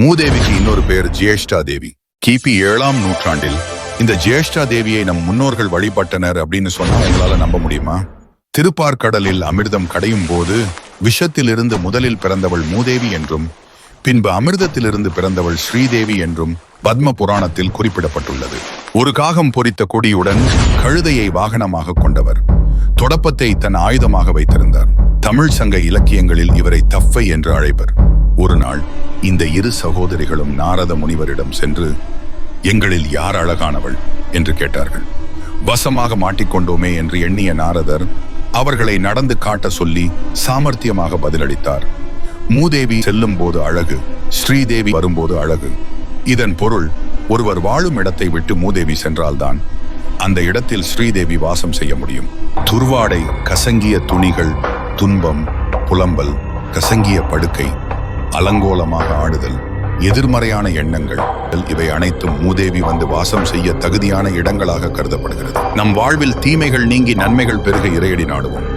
மூதேவிக்கு இன்னொரு பெயர் ஜேஷ்டா தேவி கிபி ஏழாம் நூற்றாண்டில் இந்த ஜேஷ்டா தேவியை நம் முன்னோர்கள் வழிபட்டனர் அப்படின்னு சொன்னா உங்களால நம்ப முடியுமா? திருப்பார்கடலில் அமிர்தம் கடையும் போது விஷத்திலிருந்து முதலில் பிறந்தவள் மூதேவி என்றும் பின்பு அமிர்தத்திலிருந்து பிறந்தவள் ஸ்ரீதேவி என்றும் பத்ம புராணத்தில் குறிப்பிடப்பட்டுள்ளது. ஒரு காகம் பொறித்த கொடியுடன் கழுதையை வாகனமாக கொண்டவர். தொடப்பத்தை தன் ஆயுதமாக வைத்திருந்தார். தமிழ் சங்க இலக்கியங்களில் இவரை தஃப்பை என்று அழைப்பர். ஒரு நாள் இந்த இரு சகோதரிகளும் நாரத முனிவரிடம் சென்று எங்களில் யார் அழகானவள்? என்று கேட்டார்கள். வசமாக மாட்டிக்கொண்டோமே என்று எண்ணிய நாரதர் அவர்களை நடந்து காட்ட சொல்லி சாமர்த்தியமாக பதிலளித்தார். மூதேவி செல்லும் போது அழகு ஸ்ரீதேவி வரும்போது அழகு. இதன் பொருள் ஒருவர் வாழும் இடத்தை விட்டு மூதேவி சென்றால்தான் அந்த இடத்தில் ஸ்ரீதேவி வாசம் செய்ய முடியும். துர்வாடை கசங்கிய துணிகள் துன்பம் புலம்பல் கசங்கிய படுக்கை அலங்கோலமாக ஆடுதல் எதிர்மறையான எண்ணங்கள் இவை அனைத்தும் மூதேவி வந்து வாசம் செய்ய தகுதியான இடங்களாக கருதப்படுகிறது. நம் வாழ்வில் தீமைகள் நீங்கி நன்மைகள் பெருக இறையடி நாடுவோம்.